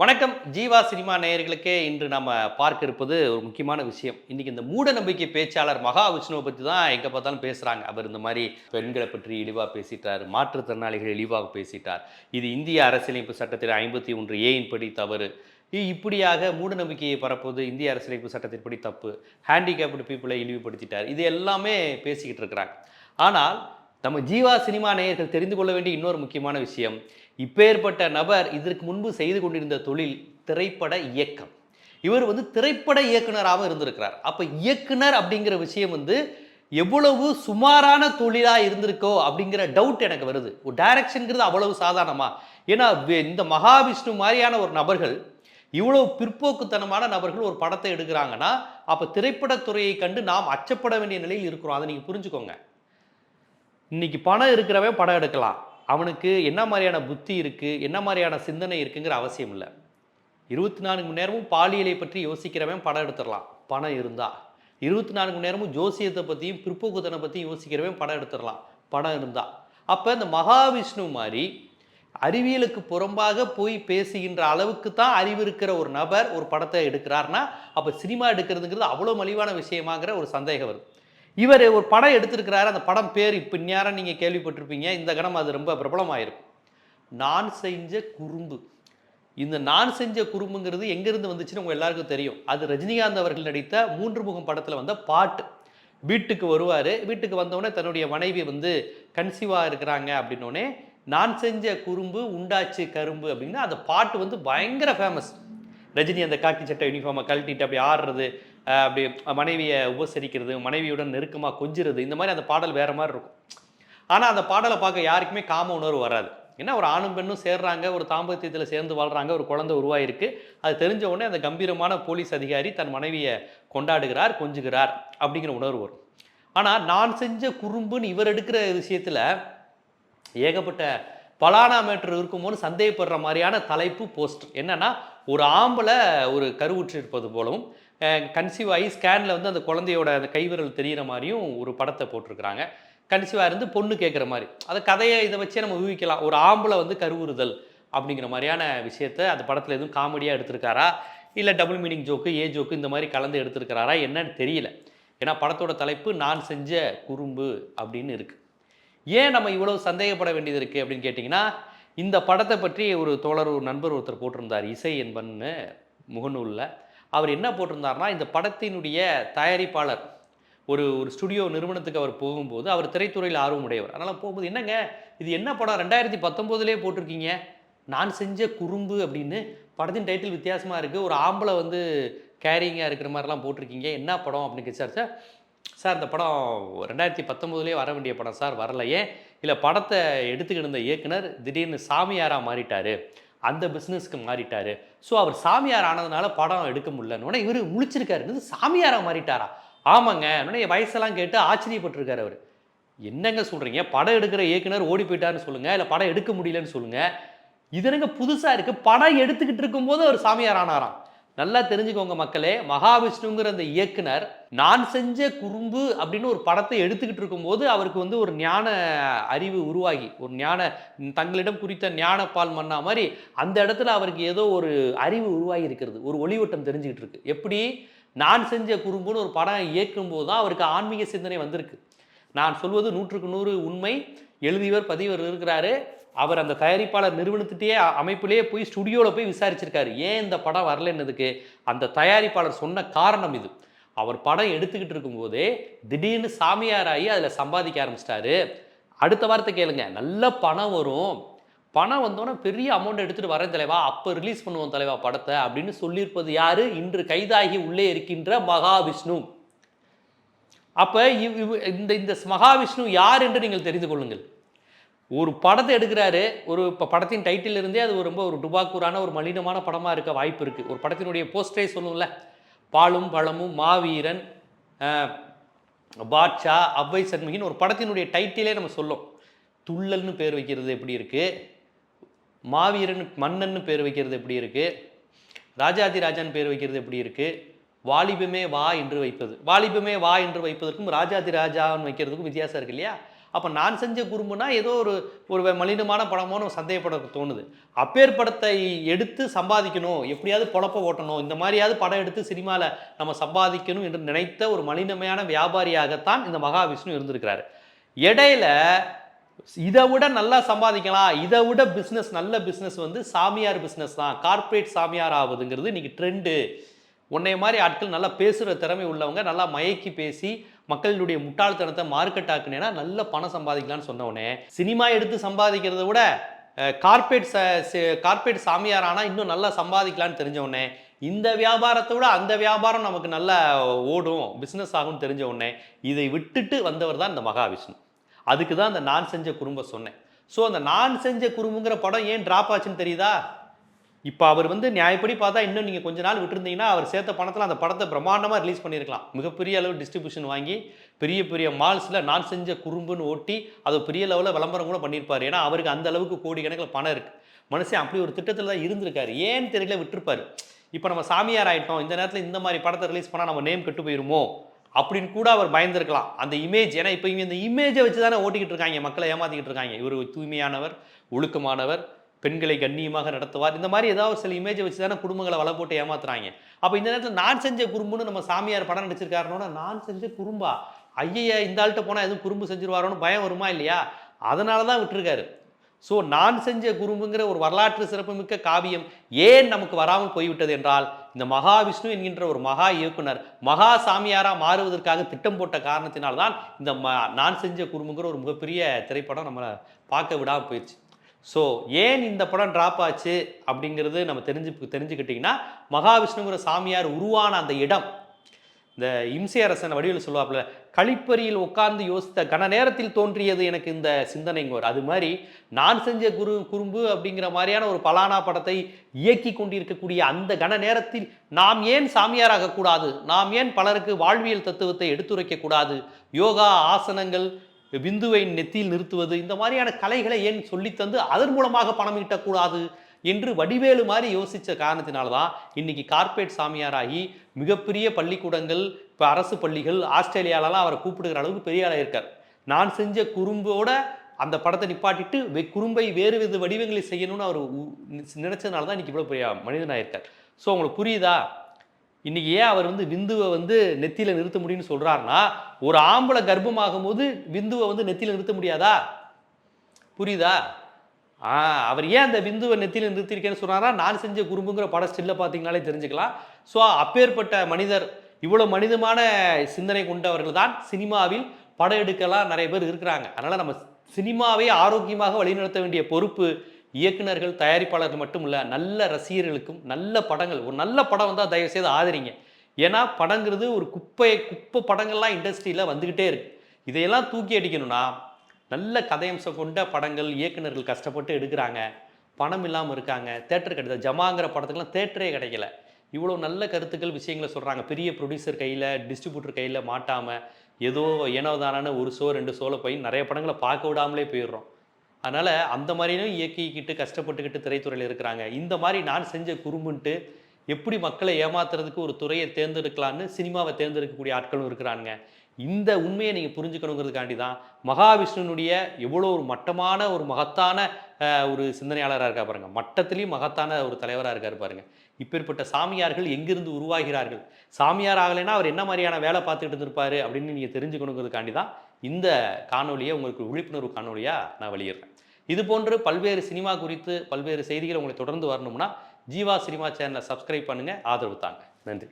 வணக்கம். ஜீவா சினிமா நேயர்களுக்கே இன்று நம்ம பார்க்க இருப்பது ஒரு முக்கியமான விஷயம். இன்னைக்கு இந்த மூட நம்பிக்கை பேச்சாளர் மகா விஷ்ணுவை பற்றி தான் எங்கே பார்த்தாலும் பேசுகிறாங்க அவர் இந்த மாதிரி பெண்களை பற்றி இழிவாக பேசிட்டார். மாற்றுத்திறனாளிகள் இழிவாக பேசிட்டார். இது இந்திய அரசியலமைப்பு சட்டத்தில் ஐம்பத்தி ஒன்று ஏயின் படி தவறு. இப்படியாக மூட நம்பிக்கையை பரப்புவது இந்திய அரசியலமைப்பு சட்டத்தின்படி தப்பு. ஹேண்டிகேப்டு பீப்புளை இழிவுபடுத்திட்டார். இது எல்லாமே பேசிக்கிட்டு இருக்கிறாங்க. ஆனால் நம்ம ஜீவா சினிமா நேயர்கள் தெரிந்து கொள்ள வேண்டிய இன்னொரு முக்கியமான விஷயம். இப்பேற்பட்ட நபர் இதற்கு முன்பு செய்து கொண்டிருந்த தொழில் திரைப்பட இயக்கம். இவர் வந்து திரைப்பட இயக்குனராகவும் இருந்திருக்கிறார். அப்போ இயக்குனர் அப்படிங்கிற விஷயம் வந்து எவ்வளவு சுமாரான தொழிலாக இருந்திருக்கோ அப்படிங்கிற டவுட் எனக்கு வருது. ஒரு டைரக்ஷனுங்கிறது அவ்வளவு சாதாரணமா? ஏன்னா இந்த மகாவிஷ்ணு மாதிரியான ஒரு நபர்கள் இவ்வளவு பிற்போக்குத்தனமான நபர்கள் ஒரு படத்தை எடுக்கிறாங்கன்னா அப்போ திரைப்படத்துறையை கண்டு நாம் அச்சப்பட வேண்டிய நிலையில் இருக்கிறோம். அதை நீங்கள் புரிஞ்சுக்கோங்க. இன்னைக்கு பணம் இருக்கிறவன் படம் எடுக்கலாம். அவனுக்கு என்ன மாதிரியான புத்தி இருக்குது என்ன மாதிரியான சிந்தனை இருக்குங்கிற அவசியம் இல்லை. இருபத்தி நான்கு மணி நேரமும் பாலியலை பற்றி யோசிக்கிறவன் படம் எடுத்துடலாம் பணம் இருந்தால் இருபத்தி நான்கு மணி நேரமும் ஜோசியத்தை பற்றியும் பிற்போக்குத்தனை பற்றியும் யோசிக்கிறவன் படம் எடுத்துடலாம் பணம் இருந்தால் அப்போ இந்த மகாவிஷ்ணு மாதிரி அறிவியலுக்கு புறம்பாக போய் பேசுகின்ற அளவுக்கு தான் அறிவு இருக்கிற ஒரு நபர் ஒரு படத்தை எடுக்கிறார்னா அப்போ சினிமா எடுக்கிறதுங்கிறது அவ்வளோ மலிவான விஷயமாங்கிற ஒரு சந்தேகம் வருது. இவர் ஒரு படம் எடுத்திருக்கிறாரு அந்த படம் பேர் இப்போ நேரம் நீங்கள் கேள்விப்பட்டிருப்பீங்க. இந்த கணம் அது ரொம்ப பிரபலமாயிருக்கும் நான் செஞ்ச குறும்பு. இந்த நான் செஞ்ச குறும்புங்கிறது எங்கேருந்து வந்துச்சுன்னு உங்கள் எல்லாருக்கும் தெரியும். அது ரஜினிகாந்த் அவர்கள் நடித்த மூன்று முகம் படத்தில் வந்த பாட்டு. வீட்டுக்கு வருவார். வீட்டுக்கு வந்தவுடனே தன்னுடைய மனைவி வந்து கன்சீவாக இருக்கிறாங்க அப்படின்னோடனே நான் செஞ்ச குறும்பு உண்டாச்சு கரும்பு அப்படின்னா அந்த பாட்டு வந்து பயங்கர ஃபேமஸ் ரஜினி அந்த காக்கி சட்டை யூனிஃபார்மை கழட்டிட்டு அப்படி ஆடுறது அப்படி மனைவியை உபசரிக்கிறது மனைவியுடன் நெருக்கமாக கொஞ்சிறது இந்த மாதிரி அந்த பாடல் வேறு மாதிரி இருக்கும். ஆனால் அந்த பாடலை பார்க்க யாருக்குமே காம உணர்வு வராது. ஏன்னா ஒரு ஆணும் பெண்ணும் சேர்றாங்க ஒரு தாம்பத்தியத்தில் சேர்ந்து வாழ்கிறாங்க ஒரு குழந்தை உருவாயிருக்கு அது தெரிஞ்ச உடனே அந்த கம்பீரமான போலீஸ் அதிகாரி தன் மனைவியை கொண்டாடுகிறார் கொஞ்சுகிறார் அப்படிங்கிற உணர்வு வரும். ஆனால் நான் செஞ்ச குறும்புன்னு இவர் எடுக்கிற விஷயத்தில் ஏகப்பட்ட பலானா மேட்ரு இருக்கும்போது சந்தேகப்படுற மாதிரியான தலைப்பு போஸ்ட் என்னன்னா ஒரு ஆம்பளை ஒரு கருவுற்று இருப்பது போலவும் கன்சீவ் ஆகி ஸ்கேனில் வந்து அந்த குழந்தையோட அந்த கைவிரல் தெரிகிற மாதிரியும் ஒரு படத்தை போட்டிருக்கிறாங்க. கன்சீவாக இருந்து பொண்ணு கேட்குற மாதிரி. அந்த கதையை இதை வச்சே நம்ம ஊகிக்கலாம். ஒரு ஆம்பளை வந்து கருவுறுதல் அப்படிங்கிற மாதிரியான விஷயத்த அந்த படத்தில் எதுவும் காமெடியாக எடுத்திருக்காரா? இல்லை double meaning joke A joke இந்த மாதிரி கலந்து எடுத்திருக்கிறாரா? என்னன்னு தெரியல. ஏன்னா படத்தோட தலைப்பு நான் செஞ்ச குறும்பு அப்படின்னு இருக்குது ஏன் நம்ம இவ்வளோ சந்தேகப்பட வேண்டியது இருக்குது அப்படின்னு கேட்டிங்கன்னா இந்த படத்தை பற்றி ஒரு தோழர் ஒரு நண்பர் ஒருத்தர் போட்டிருந்தார் இசை என்பன்னு முகநூலில். அவர் என்ன போட்டிருந்தார்னா இந்த படத்தினுடைய தயாரிப்பாளர் ஒரு ஒரு ஸ்டுடியோ நிறுவனத்துக்கு அவர் போகும்போது அவர் திரைத்துறையில் ஆர்வம் உடையவர் அதனால் போகும்போது என்னங்க இது என்ன படம்? ரெண்டாயிரத்தி பத்தொம்போதுலேயே போட்டிருக்கீங்க. நான் செஞ்ச குறும்பு அப்படின்னு படத்தின் டைட்டில் வித்தியாசமாக இருக்குது ஒரு ஆம்பளை வந்து கேரிங்காக இருக்கிற மாதிரிலாம் போட்டிருக்கீங்க. என்ன படம்? அப்படின்னு கேட்டார். சார் இந்த படம் ரெண்டாயிரத்தி பத்தொம்போதுலேயே வர வேண்டிய படம் சார் வரலையே இல்லை படத்தை எடுத்துக்கிட்டு இருந்த இயக்குனர் திடீர்னு சாமியாராக மாறிட்டார். அந்த பிஸ்னஸ்க்கு மாறிட்டார். ஸோ அவர் சாமியார் ஆனதுனால படம் எடுக்க முடியலன்னு இவர் முழிச்சிருக்காரு. சாமியாராக மாறிட்டாரா? ஆமாங்க. உடனே என் வயசெல்லாம் கேட்டு ஆச்சரியப்பட்டிருக்காரு அவர். என்னங்க சொல்கிறீங்க படம் எடுக்கிற இயக்குனர் ஓடி போயிட்டாருன்னு சொல்லுங்கள் இல்லை படம் எடுக்க முடியலன்னு சொல்லுங்கள் இது புதுசாக இருக்குது படம் எடுத்துக்கிட்டு இருக்கும்போது அவர் சாமியார் ஆனாராம். நல்லா தெரிஞ்சுக்கோங்க மக்களே மகாவிஷ்ணுங்கிற அந்த இயக்குனர் நான் செஞ்ச குறும்பு அப்படின்னு ஒரு படத்தை எடுத்துக்கிட்டு இருக்கும்போது அவருக்கு வந்து ஒரு ஞான அறிவு உருவாகி. ஒரு ஞான தங்களிடம் குறித்த ஞானப்பால் மன்னா மாதிரி அந்த இடத்துல அவருக்கு ஏதோ ஒரு அறிவு உருவாகி இருக்கிறது. ஒரு ஒளிவட்டம் தெரிஞ்சுக்கிட்டு இருக்கு. எப்படி? நான் செஞ்ச குறும்புன்னு ஒரு படம் இயக்கும் போது தான் அவருக்கு ஆன்மீக சிந்தனை வந்திருக்கு. நான் சொல்வது நூற்றுக்கு நூறு உண்மை. எழுதியவர் பதிவர் இருக்கிறாரு. அவர் அந்த தயாரிப்பாளர் நிறுவனத்திட்டே அமைப்பிலேயே போய் ஸ்டுடியோவில் போய் விசாரிச்சிருக்காரு. ஏன் இந்த படம் வரலன்னதுக்கு? அந்த தயாரிப்பாளர் சொன்ன காரணம் இது. அவர் படம் எடுத்துக்கிட்டு இருக்கும்போதே திடீர்னு சாமியாராகி அதில் சம்பாதிக்க ஆரம்பிச்சிட்டாரு. அடுத்த வாரத்தை கேளுங்க. நல்ல பணம் வரும். பணம் வந்தோன்னே பெரிய அமௌண்ட் எடுத்துகிட்டு வரேன் தலைவா. அப்போ ரிலீஸ் பண்ணுவோம் தலைவா படத்தை அப்படின்னு சொல்லியிருப்பது யார்? இன்று கைதாகி உள்ளே இருக்கின்ற மகாவிஷ்ணு. அப்போ இவ் இந்த இந்த மகாவிஷ்ணு யார் என்று நீங்கள் தெரிந்து கொள்ளுங்கள். ஒரு படத்தை எடுக்கிறாரு ஒரு இப்போ படத்தின் டைட்டில் இருந்தே அது ஒரு ரொம்ப ஒரு டுபாக்கூரான ஒரு மலினமான படமாக இருக்க வாய்ப்பு இருக்குது ஒரு படத்தினுடைய போஸ்டரே சொல்லும்ல பாலும் பழமும் மாவீரன் பாட்சா பாட்ஷா அவ்வை சண்முகின்னு ஒரு படத்தினுடைய டைட்டிலே நம்ம சொல்லும். துள்ளல்னு பேர் வைக்கிறது எப்படி இருக்குது மாவீரன் மன்னன்னு பேர் வைக்கிறது எப்படி இருக்குது ராஜாதி ராஜான்னு பேர் வைக்கிறது எப்படி இருக்குது வாலிபமே வா என்று வைப்பது. வாலிபமே வா என்று வைப்பதற்கும் ராஜாதி ராஜான்னு வைக்கிறதுக்கும் வித்தியாசம் இருக்கு இல்லையா? அப்போ நான் செஞ்ச குறும்புனா ஏதோ ஒரு ஒரு மலினமான படமோன்னு சந்தேகப்பட தோணுது. அப்பேர் படத்தை எடுத்து சம்பாதிக்கணும். எப்படியாவது பொழப்ப ஓட்டணும். இந்த மாதிரியாவது படம் எடுத்து சினிமாவில் நம்ம சம்பாதிக்கணும் என்று நினைத்த ஒரு மலினமையான வியாபாரியாகத்தான் இந்த மகாவிஷ்ணு இருந்திருக்கிறாரு. இடையில இதை விட நல்லா சம்பாதிக்கலாம். இதை விட பிஸ்னஸ் நல்ல பிஸ்னஸ் வந்து சாமியார் பிஸ்னஸ் தான். கார்ப்பரேட் சாமியார் ஆகுதுங்கிறது இன்னைக்கு ட்ரெண்டு உன்னைய மாதிரி ஆட்கள் நல்லா பேசுகிற திறமை உள்ளவங்க நல்லா மயக்கி பேசி மக்களுடைய முட்டாள்தனத்தை மார்க்கெட் ஆக்குனேன்னா நல்ல பணம் சம்பாதிக்கலாம்னு சொன்னவனே சினிமா எடுத்து சம்பாதிக்கிறத விட கார்ப்பரேட் கார்ப்பரேட் சாமியார் ஆனால் இன்னும் நல்லா சம்பாதிக்கலாம்னு தெரிஞ்சவுடனே இந்த வியாபாரத்தை விட அந்த வியாபாரம் நமக்கு நல்லா ஓடும் பிஸ்னஸ் ஆகும்னு தெரிஞ்ச உடனே இதை விட்டுட்டு வந்தவர் தான் இந்த மகாவிஷ்ணு. அதுக்கு தான் அந்த நான் செஞ்ச குறும்பை சொன்னேன். ஸோ அந்த நான் செஞ்ச குறும்புங்கிற படம் ஏன் ட்ராப் ஆச்சுன்னு தெரியுதா? இப்போ அவர் வந்து நியாயப்படி பார்த்தா இன்னும் நீங்கள் கொஞ்ச நாள் விட்டுருந்தீங்கன்னா அவர் சேர்த்த பணத்தில் அந்த படத்தை பிரம்மாண்டமாக ரிலீஸ் பண்ணியிருக்கலாம் மிகப்பெரிய அளவு டிஸ்ட்ரிபியூஷன் வாங்கி பெரிய பெரிய மால்ஸில் நான் செஞ்ச குறும்புன்னு ஓட்டி அது பெரிய லெவலில் விளம்பரம் கூட பண்ணியிருப்பார் ஏன்னா அவருக்கு அந்த அளவுக்கு கோடி கணக்கில் பணம் இருக்குது மனுஷன் அப்படி ஒரு திட்டத்தில் தான் இருந்திருக்காரு. ஏன்னு தெரியல விட்டுருப்பாரு. இப்போ நம்ம சாமியார் ஆகிட்டோம் இந்த நேரத்தில் இந்த மாதிரி படத்தை ரிலீஸ் பண்ணால் நம்ம நேம் கெட்டு போயிருமோ? அப்படின்னு கூட அவர் பயந்துருக்கலாம். அந்த இமேஜ் ஏன்னா இப்போ இவங்க இந்த இமேஜை வச்சு தானே ஓட்டிக்கிட்டு இருக்காங்க. மக்களை ஏமாத்திக்கிட்டு இருக்காங்க. இவர் தூய்மையானவர் ஒழுக்கமானவர் பெண்களை கண்ணியமாக நடத்துவார். இந்த மாதிரி ஏதாவது சில இமேஜை வச்சு தானே குடும்பங்களை வலை போட்டு ஏமாத்துறாங்க. அப்போ இந்த நேரத்தில் நான் செஞ்ச குறும்புன்னு நம்ம சாமியார் படம் நடிச்சிருக்காருனோட நான் செஞ்ச குறும்பா? ஐயா இந்த ஆள்கிட்ட போனால் எதுவும் குறும்பு செஞ்சிருவாரோன்னு பயம் வருமா இல்லையா? அதனால தான் விட்டுருக்காரு. ஸோ நான் செஞ்ச குறும்புங்கிற ஒரு வரலாற்று சிறப்புமிக்க காவியம் ஏன் நமக்கு வராமல் போய்விட்டது என்றால் இந்த மகாவிஷ்ணு என்கின்ற ஒரு மகா இயக்குனர் மகா சாமியாராக மாறுவதற்காக திட்டம் போட்ட காரணத்தினால்தான் இந்த ம நான் செஞ்ச குறும்புங்கிற ஒரு மிகப்பெரிய திரைப்படம் நம்மளை பார்க்க விடாமல் போயிடுச்சு ஸோ ஏன் இந்த படம் ட்ராப் ஆச்சு அப்படிங்கிறது நம்ம தெரிஞ்சு தெரிஞ்சுக்கிட்டிங்கன்னா மகாவிஷ்ணுங்கிற சாமியார் உருவான அந்த இடம் இந்த இம்சை அரசன் வடிவில் சொல்லுவாப்புல கழிப்பறியில் உட்கார்ந்து யோசித்த கன நேரத்தில் தோன்றியது எனக்கு இந்த சிந்தனைங்கோர் அது மாதிரி நான் செஞ்ச குரு குறும்பு அப்படிங்கிற மாதிரியான ஒரு பலானா படத்தை இயக்கி கொண்டிருக்கக்கூடிய அந்த கன நேரத்தில் நாம் ஏன் சாமியாராக கூடாது? நாம் ஏன் பலருக்கு வாழ்வியல் தத்துவத்தை எடுத்துரைக்க கூடாது? யோகா ஆசனங்கள் பிந்துவை நெத்தியில் நிறுத்துவது இந்த மாதிரியான கலைகளை ஏன் சொல்லித்தந்து அதன் மூலமாக பணம் ஈட்டக்கூடாது என்று வடிவேலு மாதிரி யோசித்த காரணத்தினால தான் இன்னைக்கு கார்பரேட் சாமியாராகி மிகப்பெரிய பள்ளிக்கூடங்கள் இப்போ அரசு பள்ளிகள் ஆஸ்திரேலியாலலாம் அவரை கூப்பிடுகிற அளவுக்கு பெரிய ஆளாக இருக்கார். நான் செஞ்ச குறும்போட அந்த படத்தை நிப்பாட்டிட்டு வெ குறும்பை வேறு வித வடிவங்களை செய்யணும்னு அவர் நினைச்சதுனால தான் இன்னைக்கு இவ்வளோ பெரிய மனிதனாக இருக்கார் ஸோ உங்களுக்கு புரியுதா? இன்னைக்கு ஏன் அவர் வந்து விந்துவை வந்து நெத்தியில் நிறுத்த முடியும்னு சொல்கிறாருன்னா ஒரு ஆம்பளை கர்ப்பமாகும் போது விந்துவை வந்து நெத்தியில் நிறுத்த முடியாதா? புரியுதா? ஆ அவர் ஏன் அந்த விந்துவை நெத்தியில் நிறுத்திருக்கேன்னு சொன்னாரா? நான் செஞ்ச குறும்புங்கிற பட ஸ்டில்ல பார்த்தீங்கனாலே தெரிஞ்சுக்கலாம். ஸோ அப்பேற்பட்ட மனிதர் இவ்வளோ மனிதமான சிந்தனை கொண்டவர்கள் தான் சினிமாவில் படம் எடுக்கலாம் நிறைய பேர் இருக்கிறாங்க. அதனால் நம்ம சினிமாவை ஆரோக்கியமாக வழிநடத்த வேண்டிய பொறுப்பு இயக்குநர்கள் தயாரிப்பாளர்கள் மட்டும் இல்லை நல்ல ரசிகர்களுக்கும் நல்ல படங்கள் ஒரு நல்ல படம் வந்தால் தயவுசெய்து ஆதரிங்க. ஏன்னா படங்கிறது ஒரு குப்பை குப்பை படங்கள்லாம் இண்டஸ்ட்ரியில் வந்துக்கிட்டே இருக்கு. இதையெல்லாம் தூக்கி அடிக்கணும்னா நல்ல கதையம்சம் கொண்ட படங்கள் இயக்குநர்கள் கஷ்டப்பட்டு எடுக்கிறாங்க. பணம் இல்லாமல் இருக்காங்க. தேட்டர் கிடையாது. ஜமாங்கிற படத்துக்குலாம் தேட்டரே கிடைக்கல. இவ்வளோ நல்ல கருத்துக்கள் விஷயங்களை சொல்கிறாங்க பெரிய ப்ரொடியூசர் கையில் டிஸ்ட்ரிபியூட்டர் கையில் மாட்டாமல் ஏதோ ஏனோ தானான ஒரு ஷோ ரெண்டு ஷோவில் போய் நிறைய படங்களை பார்க்க விடாமலே போயிடுறோம். அதனால் அந்த மாதிரியும் இயக்கிக்கிட்டு கஷ்டப்பட்டுக்கிட்டு திரைத்துறையில் இருக்கிறாங்க. இந்த மாதிரி நான் செஞ்ச குறும்புன்ட்டு எப்படி மக்களை ஏமாத்துறதுக்கு ஒரு துறையை தேர்ந்தெடுக்கலான்னு சினிமாவை தேர்ந்தெடுக்கக்கூடிய ஆட்களும் இருக்கிறாங்க இந்த உண்மையை நீங்கள் புரிஞ்சுக்கணுங்கிறதுக்காண்டி தான் மகாவிஷ்ணுனுடைய எவ்வளோ ஒரு மட்டமான ஒரு மகத்தான ஒரு சிந்தனையாளராக இருக்கா பாருங்கள் மட்டத்திலையும் மகத்தான ஒரு தலைவராக இருக்கார் பாருங்க. இப்பேற்பட்ட சாமியார்கள் எங்கிருந்து உருவாகிறார்கள்? சாமியார் ஆகலைன்னா அவர் என்ன மாதிரியான வேலை பார்த்துக்கிட்டு இருந்திருப்பாரு அப்படின்னு நீங்கள் தெரிஞ்சுக்கணுங்கிறதுக்காண்டி தான் இந்த காணொலியை உங்களுக்கு விழிப்புணர்வு காணொலியாக நான் வெளியிடுறேன். இது போன்று பல்வேறு சினிமா குறித்து பல்வேறு செய்திகள் உங்களை தொடர்ந்து வரணும்னா ஜீவா சினிமா சேனலை சப்ஸ்கிரைப் பண்ணுங்கள் ஆதரவு தாங்க. நன்றி.